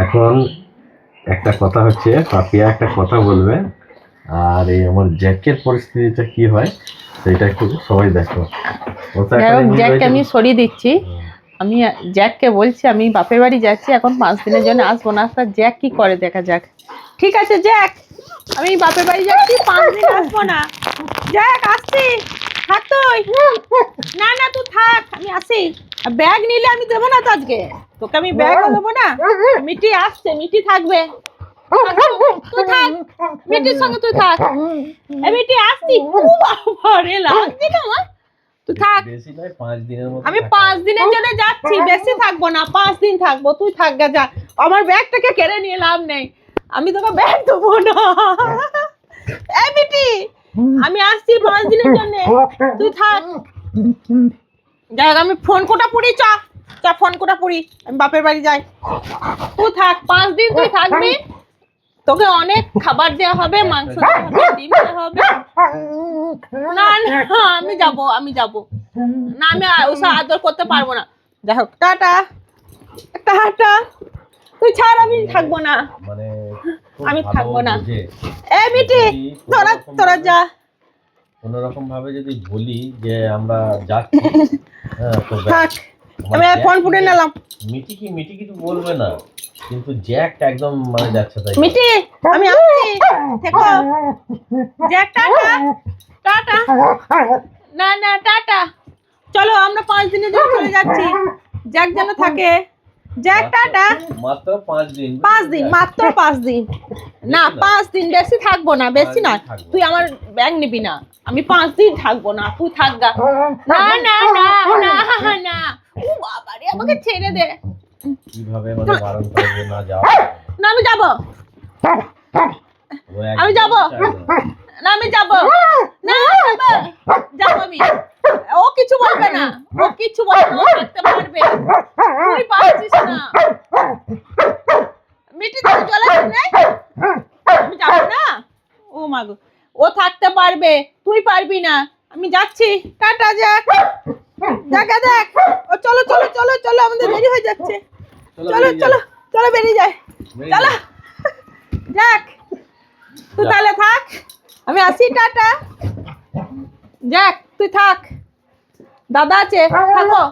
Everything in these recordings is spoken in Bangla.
এখন একটা কথা হচ্ছে পাপিয়া একটা কথা বলবে আর এই আমার জ্যাকের পরিস্থিতিটা কি হয় সেটা একটু সবাই দেখো। জ্যাককে আমি সরিয়ে দিচ্ছি। আমি জ্যাককে বলছি আমি বাপের বাড়ি যাচ্ছি এখন পাঁচ দিনের জন্য আসব না। তা জ্যাক কি করে দেখা যাক। ঠিক আছে জ্যাক আমি বাপের বাড়ি যাচ্ছি পাঁচ দিন আসব না। জ্যাক আসছি। থাক তুই। না না তুই থাক আমি আসি। ব্যাগ নিলে আমি দেবো না তো আজকে। তোকে আমি ব্যাগ দেবো না? মিটি আসছে মিটি থাকবে। তুই থাক মিটির সঙ্গে তুই থাক। মিটি আসছি। লাগছে না আমার তুই থাক। বেশি নয় পাঁচ দিনের মতো আমি পাঁচ দিনের জন্য যাচ্ছি বেশি থাকব না পাঁচ দিন থাকব। তুই থাক গা যা। আমার ব্যাগটাকে কেড়ে নিয়ে লাভ নেই। আমি তোকে ব্যাগ দেবো না। এই বিটি আমি আসছি পাঁচ দিনের জন্য। তুই থাক। যাই আমি ফোন কোটা পড়ি চ। চ ফোন কোটা পড়ি আমি বাপের বাড়ি যাই। তুই থাক পাঁচ দিন তুই থাকবি। তোকে অনেক খাবার দেওয়া হবে মাংস দেওয়া হবে ডিম দেওয়া হবে। না না আমি যাব আমি যাব। না আমি ওসব আদর করতে পারব না। যাই হোক। টাটা। টাটা। তুই ছাড় আমি থাকব না। মানে আমি থাকব না। এ মিটি তোরা তোরা যা। কোনোরকম ভাবে যদি বলি যে আমরা যাচ্ছি হ্যাঁ, আমি আর ফোন ফুটে নিলাম মিটি কি মিটি কিছু বলবে না কিন্তু জ্যাক একদম মানে যাচ্ছে তাই মিটি আমি আসছি দেখো জ্যাক টাটা টাটা না না টাটা চলো আমরা পাঁচ দিনের জন্য চলে যাচ্ছি জ্যাক যেন থাকে জ্যাক টাটা মাত্র পাঁচ দিন পাঁচ দিন মাত্র পাঁচ দিন না পাঁচ দিন বেশি থাকব না বেশি না। তুই আমার ব্যাগ নিবি না আমি পাঁচ দিন থাকব না তুই থাকগা না না না না না আমাকে ছেড়ে দে। কীভাবে মানে বারণ করবে না যাও। না আমি যাব। আমি যাব। না। আমি যাব। না যাব। আমি। ও কিছু বলবে না। ও কিছু বলবে না। থাকতে পারবে। তুই পারছিস না। মিটি তুই চলে আসছিস আমি যাব না। ও মা গো। ও থাকতে পারবে। তুই পারবি না। আমি যাচ্ছি। টাটা যাক দেখা দেখ ও চলো চলো চলো চলো আমাদের দেরি হয়ে যাচ্ছে। চলো চলো চলো বেরিয়ে যায় চলো। যাক তুই তাহলে থাক। আমি আসি টাটা। যাক তুই থাক। দাদা আছে থাকো।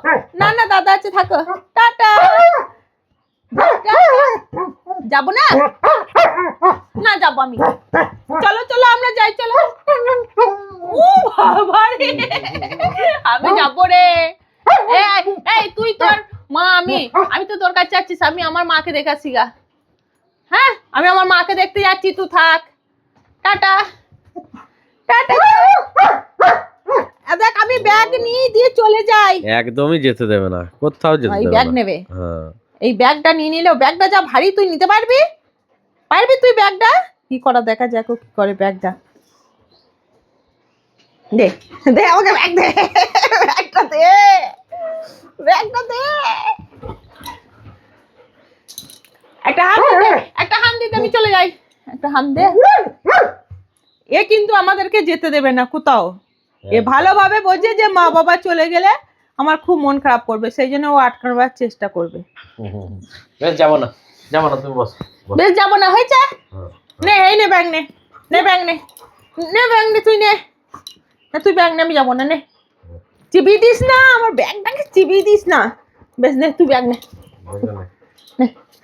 না না দাদা আছে থাকো। টাটা। যাব না? না যাব আমি। চলো চলো আমরা যাই চলো। ও বাবা রে আমি যাব রে। এই এই তুই তোর মা আমি আমি তো তোর কাছে যাচ্ছিস আমি আমার মাকে দেখাচ্ছি গা। হ্যাঁ আমি আমার মাকে দেখতে যাচ্ছি তুই থাক। টাটা। টাটা। দেখ আমি ব্যাগ নিয়ে দিয়ে চলে যাই। একদমই যেতে দেবে না কোথাও যেতে এই দেবে ব্যাগ নেবে। হ্যাঁ। এই ব্যাগটা নিয়ে নিলেও ব্যাগটা যা ভারী তুই নিতে পারবি? পারবি তুই ব্যাগটা কি করা দেখা যাক ও কি করে ব্যাগটা দে দে আমাকে ব্যাগ দে ব্যাগটা দে। ব্যাগটা দে। একটা হাম দে একটা হাম দিতে আমি চলে যাই। একটা হাম দে এ কিন্তু আমাদেরকে যেতে দেবে না কোথাও। এ ভালোভাবে বোঝে যে মা বাবা চলে গেলে আমার খুব মন খারাপ করবে সেই জন্য ও আটকাবার চেষ্টা করবে। বেশ যাব না। যাব না তুমি বস। বেশ যাব না হয়েছে? হ্যাঁ। নে এই নে ব্যাগ নে। নে ব্যাগ নে। নে ব্যাগ নে তুই নে। না তুই ব্যাগ নে আমি যাব না নে। চিবিয়ে দিস না আমার ব্যাগটাকে চিবিয়ে দিস না। বেশ নে তুই ব্যাগ নে।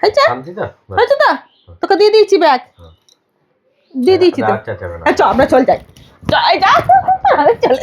হয়েছে? হয়েছে তো? তোকে দিয়ে দিয়েছি ব্যাগ। হ্যাঁ। দিয়ে দিয়েছি তো। আচ্ছা আচ্ছা। আচ্ছা আমরা চল যাই। চল।